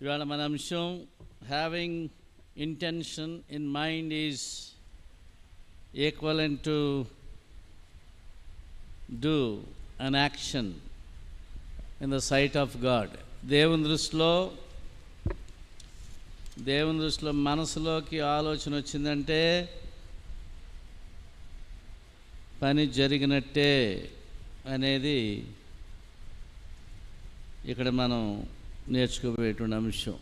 ఇవాళ మన అంశం having intention in mind is equivalent to do an action in the sight of God దేవుని దృష్టిలో దేవుని దృష్టిలో మనసులోకి ఆలోచన వచ్చిందంటే పని జరిగినట్టే అనేది ఇక్కడ మనం నేర్చుకోబోయేటువంటి అంశం.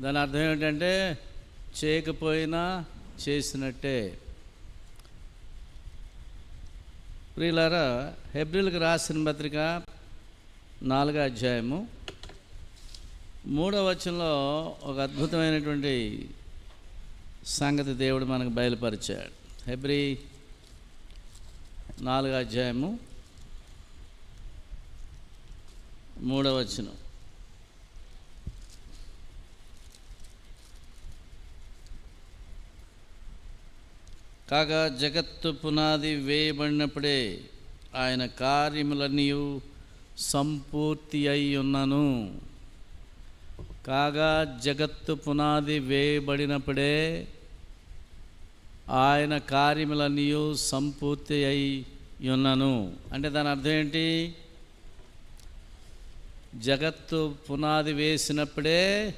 దాని అర్థం ఏమిటంటే చేయకపోయినా చేసినట్టే. ప్రియులారా హెబ్రిల్కి రాసిన పత్రిక నాలుగో అధ్యాయము మూడవ వచనంలో ఒక అద్భుతమైనటువంటి సంగతి దేవుడు మనకు బయలుపరిచాడు. హెబ్రి నాలుగు అధ్యాయము మూడవ వచనం. కాగా జగత్తు పునాది వేయబడినప్పుడే ఆయన కార్యములన్నీ సంపూర్తి అయి ఉన్నను. కాగా జగత్తు పునాది వేయబడినప్పుడే ఆయన కార్యములన్నీ సంపూర్తి అయి ఉన్నను అంటే దాని అర్థం ఏంటి? జగత్తు పునాది వేసినప్పుడే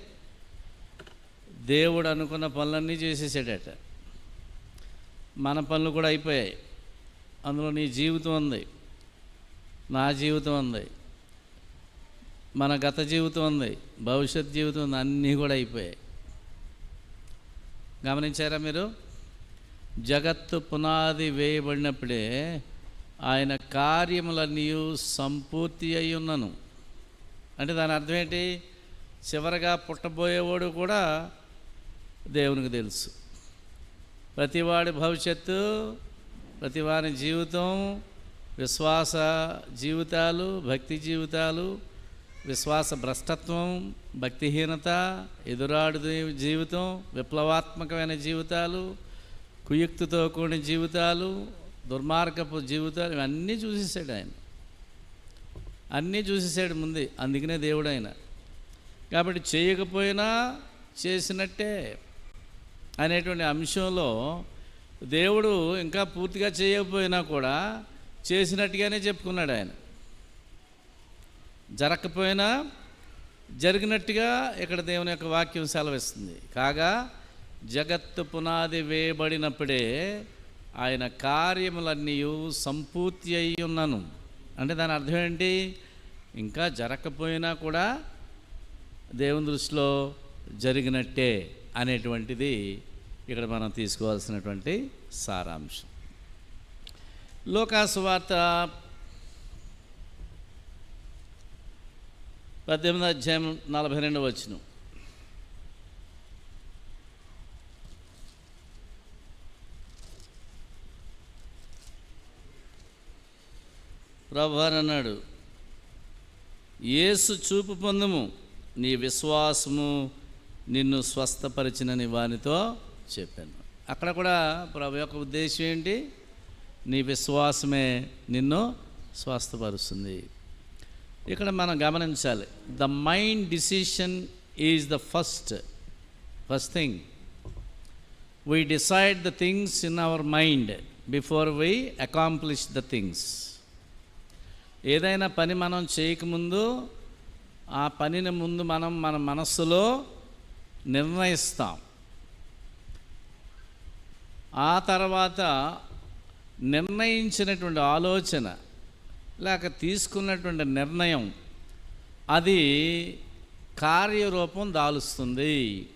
దేవుడు అనుకున్న పనులన్నీ చేసేసాడట. మన పనులు కూడా అయిపోయాయి. అందులో నీ జీవితం ఉంది. నా జీవితం ఉంది. మన గత జీవితం ఉంది. భవిష్యత్ జీవితం ఉంది. అన్నీ కూడా అయిపోయాయి. గమనించారా మీరు? జగత్తు పునాది వేయబడినప్పుడే ఆయన కార్యములన్నీ సంపూర్తి అయి ఉన్నను అంటే దాని అర్థం ఏంటి? చివరగా పుట్టబోయేవాడు కూడా దేవునికి తెలుసు. ప్రతివాడి భవిష్యత్తు ప్రతివాని జీవితం విశ్వాస జీవితాలు భక్తి జీవితాలు విశ్వాస భ్రష్టత్వం భక్తిహీనత ఎదురాడు జీవితం విప్లవాత్మకమైన జీవితాలు కుయుక్తితో కూడిన జీవితాలు దుర్మార్గపు జీవితాలు ఇవన్నీ చూసేసాడు ఆయన. అన్నీ చూసేసాడు ముందే అందుకనే దేవుడు ఆయన కాబట్టి చేయకపోయినా చేసినట్టే అనేటువంటి అంశంలో దేవుడు ఇంకా పూర్తిగా చేయకపోయినా కూడా చేసినట్టుగానే చెప్పుకున్నాడు ఆయన. జరగకపోయినా జరిగినట్టుగా ఇక్కడ దేవుని యొక్క వాక్యం సెలవిస్తుంది. కాగా జగత్తు పునాది వేయబడినప్పుడే ఆయన కార్యములన్నీ సంపూర్తి అయి ఉన్నాను అంటే దాని అర్థం ఏంటి? ఇంకా జరగకపోయినా కూడా దేవుని దృష్టిలో జరిగినట్టే అనేటువంటిది ఇక్కడ మనం తీసుకోవాల్సినటువంటి సారాంశం. లోకాసు వార్త పద్దెనిమిది అధ్యాయం నలభై రెండు వచ్చిన ప్రభువారు అన్నాడు. యేసు చూపు పొందుము. నీ విశ్వాసము నిన్ను స్వస్థపరిచినని వానితో చెప్పాను. అక్కడ కూడా ప్రభు యొక్క ఉద్దేశం ఏంటి? నీ విశ్వాసమే నిన్ను స్వస్థపరుస్తుంది. ఇక్కడ మనం గమనించాలి. The mind decision is the first first thing. We decide the things in our mind before we accomplish the things ఏదైనా పని మనం చేయకముందు ఆ పనిని ముందు మనం మన మనస్సులో నిర్ణయిస్తాం. ఆ తర్వాత నిర్ణయించినటువంటి ఆలోచన లేక తీసుకున్నటువంటి నిర్ణయం అది కార్యరూపం దాలుస్తుంది.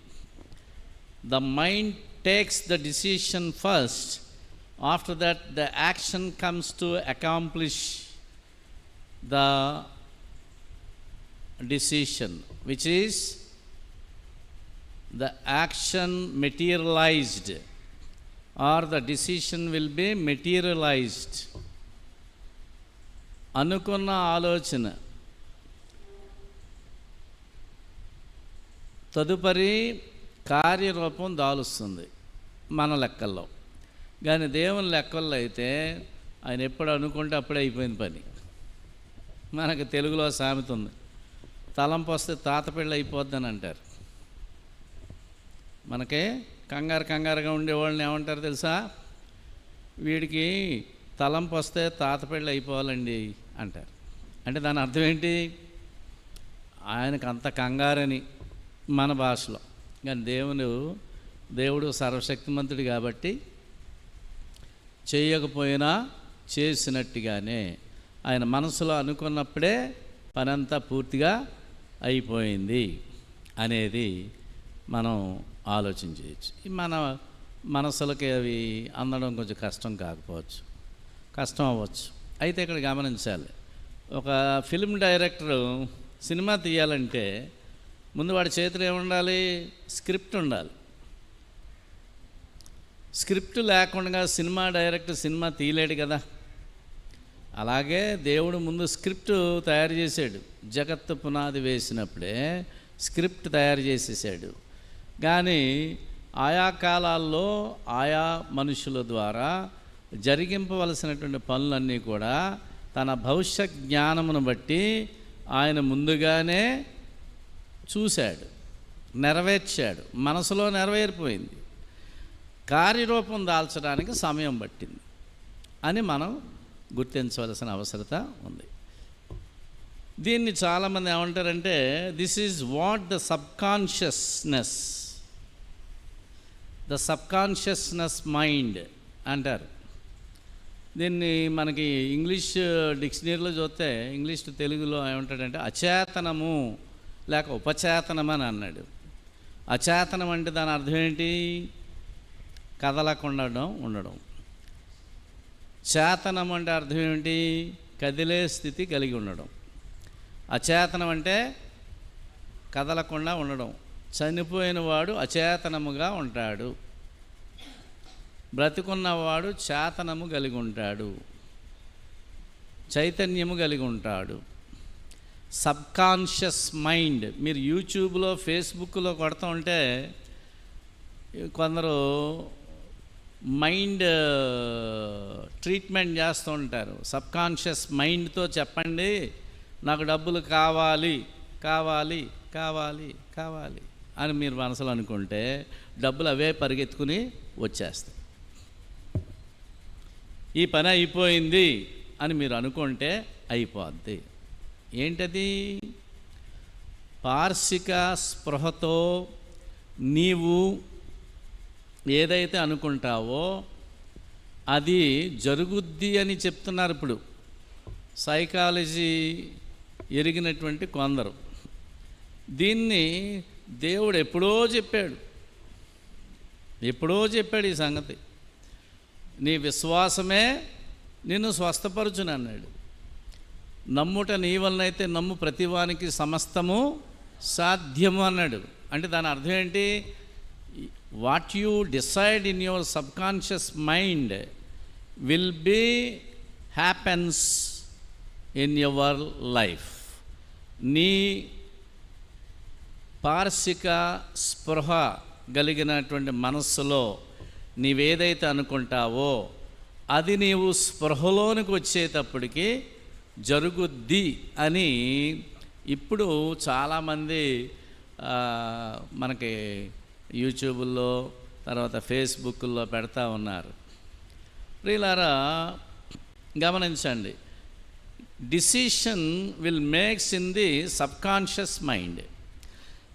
The mind takes the decision first after that the action comes to accomplish the decision, which is the action materialized or the decision will be materialized. అనుకున్న ఆలోచన తదుపరి కార్యరూపం దాలుస్తుంది మన లెక్కల్లో కానీ దేవుని లెక్కల్లో అయితే ఆయన ఎప్పుడు అనుకుంటే అప్పుడే అయిపోయిన పని మనకు తెలుగులో సామెత ఉంది. తలంపు వస్తే తాత పెళ్ళి అయిపోద్దని అంటారు. మనకి కంగారు కంగారుగా ఉండేవాళ్ళని ఏమంటారు తెలుసా? వీడికి తలంపు వస్తే తాత పెళ్ళి అయిపోవాలండి అంటారు. అంటే దాని అర్థం ఏంటి? ఆయనకు అంత కంగారని మన భాషలో. కానీ దేవుడు దేవుడు సర్వశక్తిమంతుడు కాబట్టి చేయకపోయినా చేసినట్టుగానే ఆయన మనసులో అనుకున్నప్పుడే పనంతా పూర్తిగా అయిపోయింది అనేది మనం ఆలోచన చేయొచ్చు మన మనసులకి అవి అందడం కొంచెం కష్టం కాకపోవచ్చు. కష్టం అవ్వచ్చు. అయితే ఇక్కడ గమనించాలి. ఒక ఫిల్మ్ డైరెక్టర్ సినిమా తీయాలంటే ముందు వాడి చేతిలో ఏముండాలి? స్క్రిప్ట్ ఉండాలి. స్క్రిప్ట్ లేకుండా సినిమా డైరెక్టర్ సినిమా తీయలేడు కదా? అలాగే దేవుడు ముందు స్క్రిప్ట్ తయారు చేశాడు. జగత్తు పునాది వేసినప్పుడే స్క్రిప్ట్ తయారు చేసేసాడు. కానీ ఆయా కాలాల్లో ఆయా మనుషుల ద్వారా జరిగింపవలసినటువంటి పనులన్నీ కూడా తన భవిష్య జ్ఞానమును బట్టి ఆయన ముందుగానే చూశాడు. నెరవేర్చాడు. మనసులో నెరవేరిపోయింది. కార్యరూపం దాల్చడానికి సమయం పట్టింది. అని మనం గుర్తించవలసిన అవసరత ఉంది. దీన్ని చాలామంది ఏమంటారంటే this is what the subconsciousness the subconsciousness mind అంటారు. దీన్ని మనకి ఇంగ్లీష్ డిక్షనరీలో చూస్తే ఇంగ్లీష్ తెలుగులో ఏమంటాడంటే అచేతనము లేక ఉపచేతనం అని అన్నాడు. అచేతనం అంటే దాని అర్థం ఏంటి? కదలకుండా ఉండడం. చేతనం అంటే అర్థం ఏంటి కదిలే స్థితి కలిగి ఉండడం. అచేతనం అంటే కదలకుండా ఉండడం. చనిపోయిన వాడు అచేతనముగా ఉంటాడు. బ్రతికున్నవాడు చేతనము కలిగి ఉంటాడు. చైతన్యము కలిగి ఉంటాడు. Subconscious mind. మీరు యూట్యూబ్లో ఫేస్బుక్లో కొడతా ఉంటే కొందరు మైండ్ ట్రీట్మెంట్ చేస్తూ ఉంటారు. సబ్కాన్షియస్ మైండ్తో చెప్పండి నాకు డబ్బులు కావాలి కావాలి కావాలి కావాలి అని మీరు మనసులో అనుకుంటే డబ్బులు అవే పరిగెత్తుకుని వచ్చేస్తాయి. ఈ పని అయిపోయింది అని మీరు అనుకుంటే అయిపోద్ది. ఏంటది? పార్శిక స్పృహతో నీవు ఏదైతే అనుకుంటావో అది జరుగుద్ది అని చెప్తున్నారు ఇప్పుడు. సైకాలజీ ఎరిగినటువంటి కొందరు. దీన్ని దేవుడు ఎప్పుడో చెప్పాడు. ఎప్పుడో చెప్పాడు ఈ సంగతి. నీ విశ్వాసమే నిన్ను స్వస్థపరచును అన్నాడు. నమ్ముట నీ వలనైతే నమ్ము ప్రతివానికి సమస్తము సాధ్యము అన్నాడు. అంటే దాని అర్థం ఏంటి? What you decide in your subconscious mind will be happens in your life. నీ పార్శిక స్పృహ కలిగినటువంటి మనస్సులో నీవేదైతే అనుకుంటావో అది నీవు స్పృహలోనికి వచ్చేటప్పటికి జరుగుద్ది అని ఇప్పుడు చాలామంది మనకి యూట్యూబుల్లో తర్వాత ఫేస్బుక్లో పెడతా ఉన్నారు. ప్రియులారా గమనించండి. Decision will makes in the subconscious mind.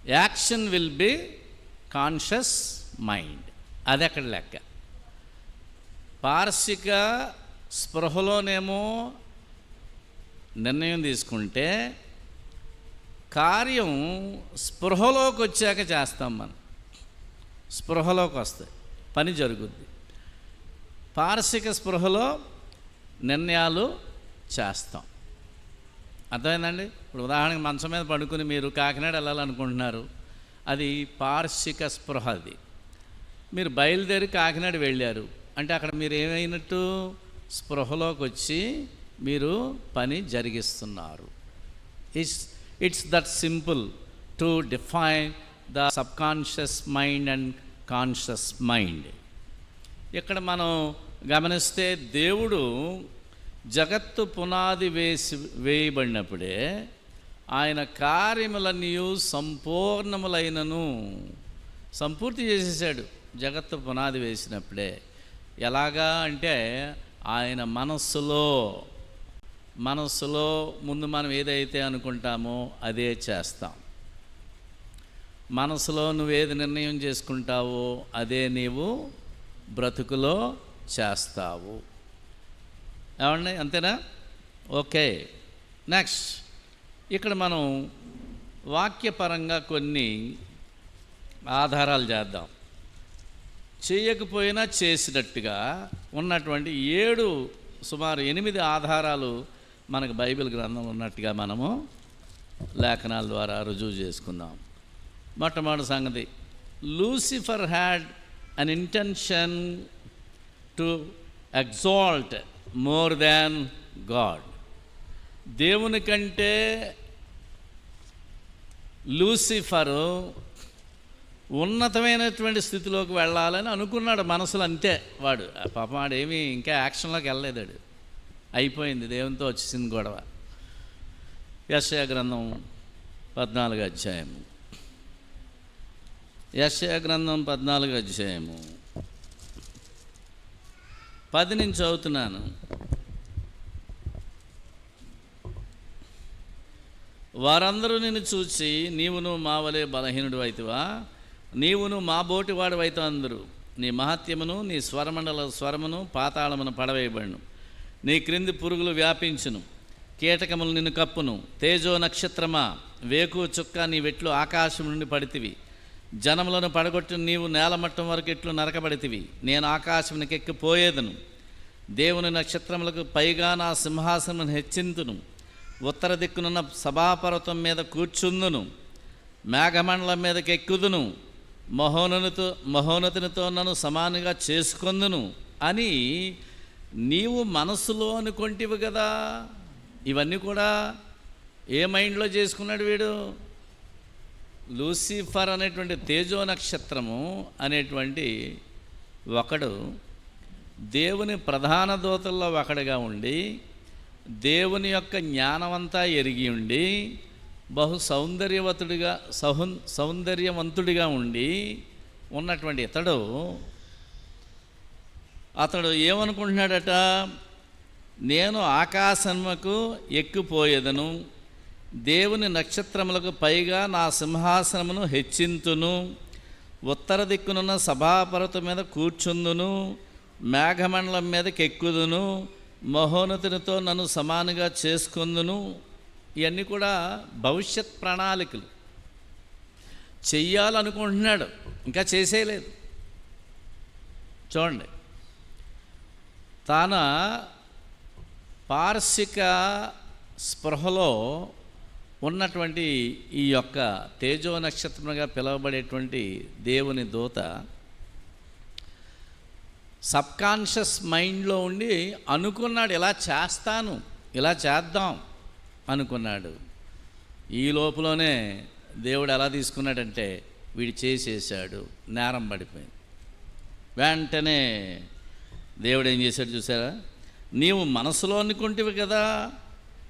Action will be conscious mind. అది అక్కడ లెక్క. పార్శిక స్పృహలోనేమో నిర్ణయం తీసుకుంటే కార్యం స్పృహలోకి వచ్చాక చేస్తాం మనం. స్పృహలోకి వస్తాయి. పని జరుగుద్ది. పారసిక స్పృహలో నిర్ణయాలు చేస్తాం. అర్థమైందండి? ఇప్పుడు ఉదాహరణకి మంచం మీద పడుకుని మీరు కాకినాడ వెళ్ళాలనుకుంటున్నారు. అది పార్శిక స్పృహ అది. మీరు బయలుదేరి కాకినాడ వెళ్ళారు. అంటే అక్కడ మీరు ఏమైనట్టు? స్పృహలోకి వచ్చి మీరు పని జరిగిస్తున్నారు. It's it's that simple to define the subconscious mind and conscious mind. ఇక్కడ మనం గమనిస్తే దేవుడు జగత్తు పునాది వేసి వేయబడినప్పుడే ఆయన కార్యములన్నీ సంపూర్ణములైనను సంపూర్తి చేసేసాడు జగత్తు పునాది వేసినప్పుడే. ఎలాగా అంటే ఆయన మనస్సులో మనస్సులో ముందు మనం ఏదైతే అనుకుంటామో అదే చేస్తాం. మనసులో నువ్వేది నిర్ణయం చేసుకుంటావో అదే నీవు బ్రతుకులో చేస్తావు. ఏమండి? అంతేనా? ఓకే. నెక్స్ట్. ఇక్కడ మనం వాక్యపరంగా కొన్ని ఆధారాలు చేద్దాం. చేయకపోయినా చేసినట్టుగా ఉన్నటువంటి ఏడు సుమారు ఎనిమిది ఆధారాలు మనకు బైబిల్ గ్రంథం ఉన్నట్టుగా మనము లేఖనాల ద్వారా రుజువు చేసుకుందాం. మొట్టమొదటి సంగతి. Lucifer had an intention to exalt more than God దేవుని కంటే లూసిఫరు ఉన్నతమైనటువంటి స్థితిలోకి వెళ్ళాలని అనుకున్నాడు మనసులో అంతే వాడు. ఆ పాపం వాడు ఏమీ ఇంకా యాక్షన్లోకి వెళ్ళలేదాడు అయిపోయింది దేవునితో వచ్చేసింది గొడవ. యశయ గ్రంథం పద్నాలుగు అధ్యాయము. యశయ గ్రంథం పద్నాలుగు అధ్యాయము. పది నుంచి చదువుతున్నాను. వారందరూ నిన్ను చూసి నీవును మా వలె బలహీనుడు అయితివా? నీవును మా బోటివాడు అయితే అందరూ. నీ మహత్యమును నీ స్వరమండల స్వరమును పాతాళమును పడవేయబడును. నీ క్రింది పురుగులు వ్యాపించును. కీటకములు నిన్ను కప్పును. తేజో నక్షత్రమా? వేకు చుక్క నీ వెట్లు ఆకాశం నుండి పడితివి. జనములను పడగొట్టి నీవు నేలమట్టం వరకు ఇట్లు నరకబడితివి. నేను ఆకాశమునికి ఎక్కిపోయేదను. దేవుని నక్షత్రములకు పైగా నా సింహాసనం హెచ్చింతును. ఉత్తర దిక్కునున్న సభాపర్వతం మీద కూర్చుందును. మేఘమండలం మీదకి ఎక్కుదును. మహోన్నతితో మహోన్నతినితో నన్ను సమానంగా చేసుకొందును అని నీవు మనసులో అనుకొంటివి కదా ఇవన్నీ కూడా ఏ మైండ్లో చేసుకున్నాడు వీడు? లూసిఫర్ అనేటువంటి తేజో నక్షత్రము అనేటువంటి ఒకడు దేవుని ప్రధాన దూతల్లో ఒకడుగా ఉండి దేవుని యొక్క జ్ఞానమంతా ఎరిగి ఉండి బహు సౌందర్యవతుడిగా సౌ సౌందర్యవంతుడిగా ఉండి ఉన్నటువంటి ఇతడు అతడు ఏమనుకుంటున్నాడట? నేను ఆకాశముకు ఎక్కిపోయేదను. దేవుని నక్షత్రములకు పైగా నా సింహాసనమును హెచ్చింతును. ఉత్తర దిక్కునున్న సభాపరత మీద కూర్చుందును. మేఘమండలం మీదకెక్కుదును మహోన్నతునితో నన్ను సమానంగా చేసుకుందును. ఇవన్నీ కూడా భవిష్యత్ ప్రణాళికలు. చెయ్యాలనుకుంటున్నాడు. ఇంకా చేసేయలేదు. చూడండి. తాన పార్శిక స్పృహలో ఉన్నటువంటి ఈ యొక్క తేజో నక్షత్రంగా పిలువబడేటువంటి దేవుని దూత సబ్కాన్షియస్ మైండ్లో ఉండి అనుకున్నాడు ఇలా చేస్తాను ఇలా చేద్దాం అనుకున్నాడు. ఈ లోపలనే దేవుడు ఎలా తీసుకున్నాడంటే వీడు చేసేసాడు నేరం పడిపోయింది. వెంటనే దేవుడు ఏం చేశాడు చూసారా? నీవు మనసులో అనుకుంటివి కదా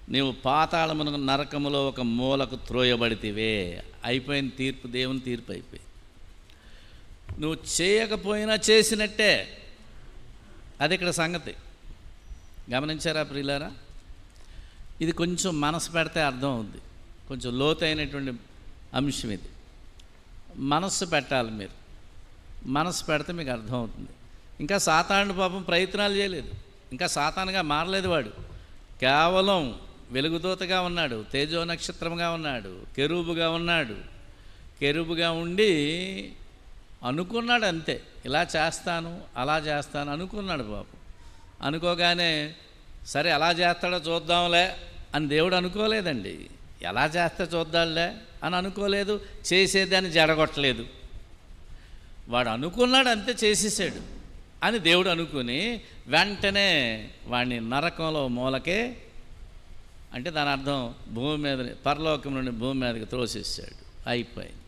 నీవు పాతాళమున నరకములో ఒక మూలకు త్రోయబడితివే. అయిపోయిన తీర్పు దేవుని తీర్పు అయిపోయి. నువ్వు చేయకపోయినా చేసినట్టే. అది ఇక్కడ సంగతి. గమనించారా ప్రియులారా? ఇది కొంచెం మనసు పెడితే అర్థం అవుద్ది. కొంచెం లోతైనటువంటి అంశం ఇది. మనస్సు పెట్టాలి మీరు. మనసు పెడితే మీకు అర్థమవుతుంది ఇంకా సాతానుడు పాపం ప్రయత్నాలు చేయలేదు. ఇంకా సాతానుగా మారలేదు వాడు. కేవలం వెలుగుదూతగా ఉన్నాడు తేజో నక్షత్రంగా ఉన్నాడు కెరూబుగా ఉన్నాడు. కెరూబుగా ఉండి అనుకున్నాడు అంతే. ఇలా చేస్తాను అలా చేస్తాను అనుకున్నాడు బాబు. అనుకోగానే సరే ఎలా చేస్తాడో చూద్దాంలే అని దేవుడు అనుకోలేదండి. ఎలా చేస్తే చూద్దాంలే అని అనుకోలేదు చేసేదాన్ని జడగొట్టలేదు. వాడు అనుకున్నాడు అంతే చేసేసాడు అని దేవుడు అనుకుని వెంటనే వాడిని నరకంలో మూలకే అంటే దాని అర్థం భూమి మీద పరలోకం నుండి భూమి మీదకి త్రోసేసాడు అయిపోయింది.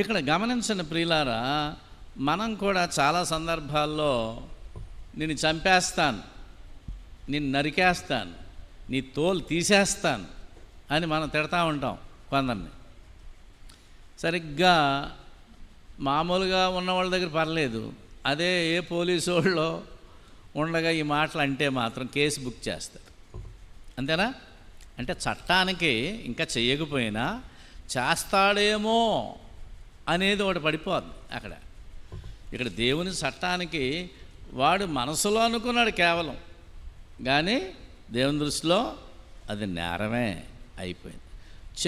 ఇక్కడ గమనించిన ప్రియులారా మనం కూడా చాలా సందర్భాల్లో నిన్ను చంపేస్తాను నిన్ను నరికేస్తాను నీ తోలు తీసేస్తాను అని మనం తిడతా ఉంటాం కొందరిని. సరిగ్గా మామూలుగా ఉన్న వాళ్ళ దగ్గర పర్లేదు. అదే ఏ పోలీసు వాళ్ళు ఉండగా ఈ మాటలు అంటే మాత్రం కేసు బుక్ చేస్తారు. అంతేనా? అంటే చట్టానికి ఇంకా చేయకపోయినా చేస్తాడేమో అనేది ఒకటి పడిపోద్ది అక్కడ. ఇక్కడ దేవుని చట్టానికి వాడు మనసులో అనుకున్నాడు కేవలం. కానీ దేవుని దృష్టిలో అది నేరమే అయిపోయింది.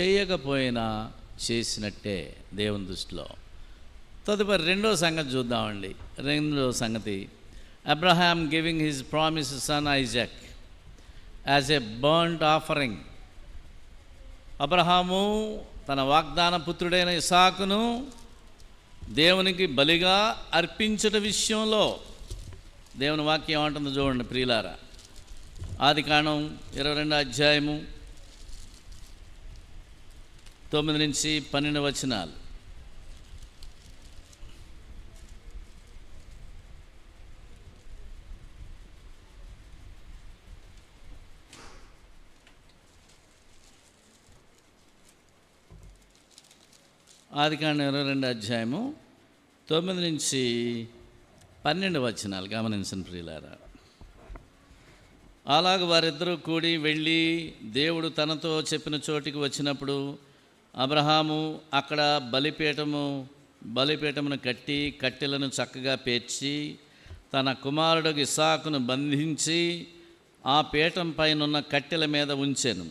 చేయకపోయినా చేసినట్టే దేవుని దృష్టిలో. తదుపరి రెండో సంగతి చూద్దామండి. రెండో సంగతి. Abraham giving his promise son Isaac. As a burnt offering Abraham తన వాగ్దాన పుత్రుడైన ఇసాకును దేవునికి బలిగా అర్పించట విషయంలో దేవుని వాక్యం ఏమంటుందో చూడండి ప్రియులారా. ఆది కాణం ఇరవై రెండు అధ్యాయము తొమ్మిది నుంచి పన్నెండు వచనాలు. ఆది కాండం ఇరవై రెండు అధ్యాయము తొమ్మిది నుంచి పన్నెండు వచనాలు. గమనించిన ప్రియులారా. అలాగ వారిద్దరూ కూడి వెళ్ళి దేవుడు తనతో చెప్పిన చోటికి వచ్చినప్పుడు అబ్రహాము అక్కడ బలిపీఠము బలిపీఠమును కట్టి కట్టెలను చక్కగా పేర్చి తన కుమారుడు ఇసాకును బంధించి ఆ పీఠం పైనున్న కట్టెల మీద ఉంచెను.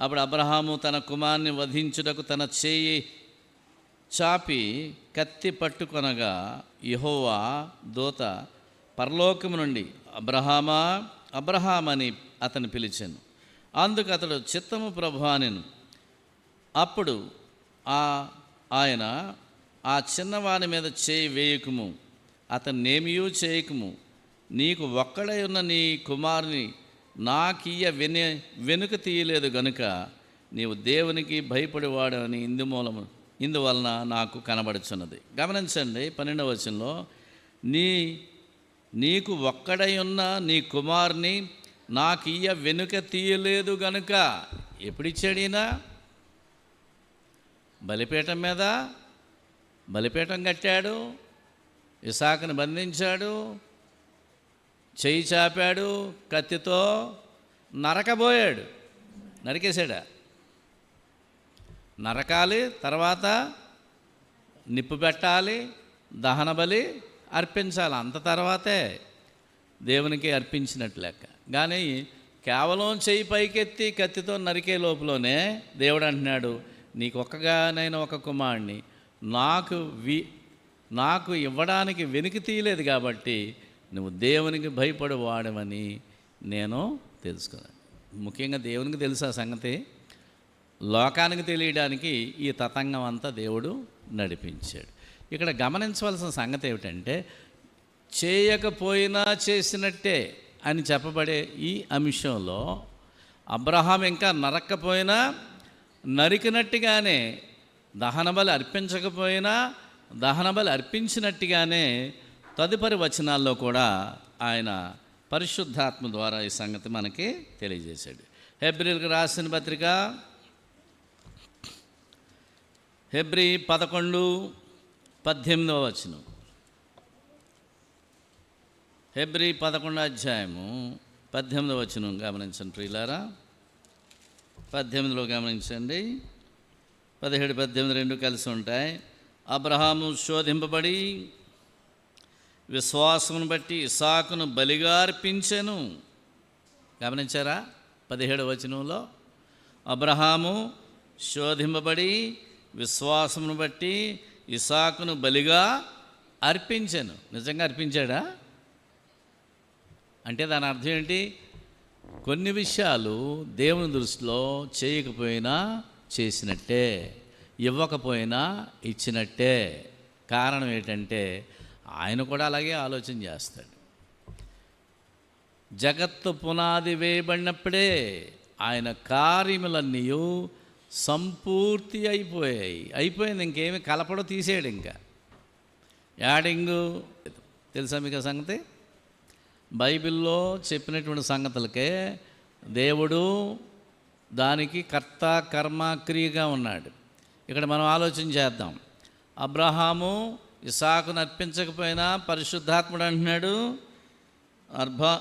అప్పుడు అబ్రహాము తన కుమారుని వధించుటకు తన చేయి చాపి కత్తి పట్టుకొనగా యహోవా దూత పరలోకము నుండి అబ్రహామా అబ్రహాం అని అతను పిలిచాను. అందుకు అతడు చిత్తము ప్రభు అనెను. అప్పుడు ఆ ఆయన ఆ చిన్నవాని మీద చేయి వేయకుము. అతన్నేమియూ చేయకుము. నీకు ఒక్కడై ఉన్న నీ కుమారుని నాకియ్య వెను వెనుక తీయలేదు గనుక నీవు దేవునికి భయపడేవాడని అని ఇందు మూలము ఇందువలన నాకు కనబడుచున్నది. గమనించండి పన్నెండవ వచనంలో నీ నీకు ఒక్కడై ఉన్న నీ కుమార్ని నాకు ఇయ్య వెనుక తీయలేదు గనుక ఎప్పుడిచ్చాడీనా బలిపీఠం మీద? బలిపీఠం కట్టాడు? ఇసాకుని బంధించాడు? చెయ్యి చాపాడు? కత్తితో నరకబోయాడు? నరికేశాడా? నరకాలి తర్వాత నిప్పు పెట్టాలి దహన బలి అర్పించాలి. అంత తర్వాతే దేవునికి అర్పించినట్లు లెక్క. కానీ కేవలం చెయ్యి పైకెత్తి కత్తితో నరికే లోపలనే దేవుడు అంటున్నాడు నీకు ఒక్కగానైనా ఒక కుమారుణ్ణి. నాకు వి నాకు ఇవ్వడానికి వెనుక తీయలేదు కాబట్టి నువ్వు దేవునికి భయపడు వాడమని నేను తెలుసుకున్నాను ముఖ్యంగా దేవునికి తెలుసు ఆ సంగతి. లోకానికి తెలియడానికి ఈ తతంగం అంతా దేవుడు నడిపించాడు. ఇక్కడ గమనించవలసిన సంగతి ఏమిటంటే చేయకపోయినా చేసినట్టే అని చెప్పబడే ఈ అంశంలో అబ్రహాం ఇంకా నరక్కపోయినా నరికినట్టుగానే దహనబలి అర్పించకపోయినా దహనబలి అర్పించినట్టుగానే తదుపరి వచనాల్లో కూడా ఆయన పరిశుద్ధాత్మ ద్వారా ఈ సంగతి మనకి తెలియజేశాడు. హెబ్రిల్కి రాసిన పత్రిక హెబ్రి పదకొండు పద్దెనిమిదవ వచనం. హెబ్రి పదకొండు అధ్యాయము పద్దెనిమిదవ వచనం గమనించండి ప్రియులారా. పద్దెనిమిదిలో గమనించండి. పదిహేడు పద్దెనిమిది రెండు కలిసి ఉంటాయి. అబ్రహాము శోధింపబడి విశ్వాసమును బట్టి ఇసాకును బలిగా అర్పించెను. గమనించారా? పదిహేడు వచనంలో. అబ్రహాము శోధింపబడి విశ్వాసమును బట్టి ఇసాకును బలిగా అర్పించాను. నిజంగా అర్పించాడా? అంటే దాని అర్థం ఏంటి? కొన్ని విషయాలు దేవుని దృష్టిలో చేయకపోయినా చేసినట్టే ఇవ్వకపోయినా ఇచ్చినట్టే. కారణం ఏంటంటే ఆయన కూడా అలాగే ఆలోచన చేస్తాడు. జగత్తు పునాది వేయబడినప్పుడే ఆయన కార్యములన్నీ సంపూర్తి అయిపోయాయి. అయిపోయింది ఇంకేమి కలపడం తీసేయడు ఇంకా. యాడింగు తెలుసా మీకు సంగతి? బైబిల్లో చెప్పినటువంటి సంగతులకే దేవుడు దానికి కర్త కర్మ క్రియగా ఉన్నాడు. ఇక్కడ మనం ఆలోచన చేద్దాం. అబ్రహాము ఇసాకును అర్పించకపోయినా పరిశుద్ధాత్ముడు అంటున్నాడు అర్భ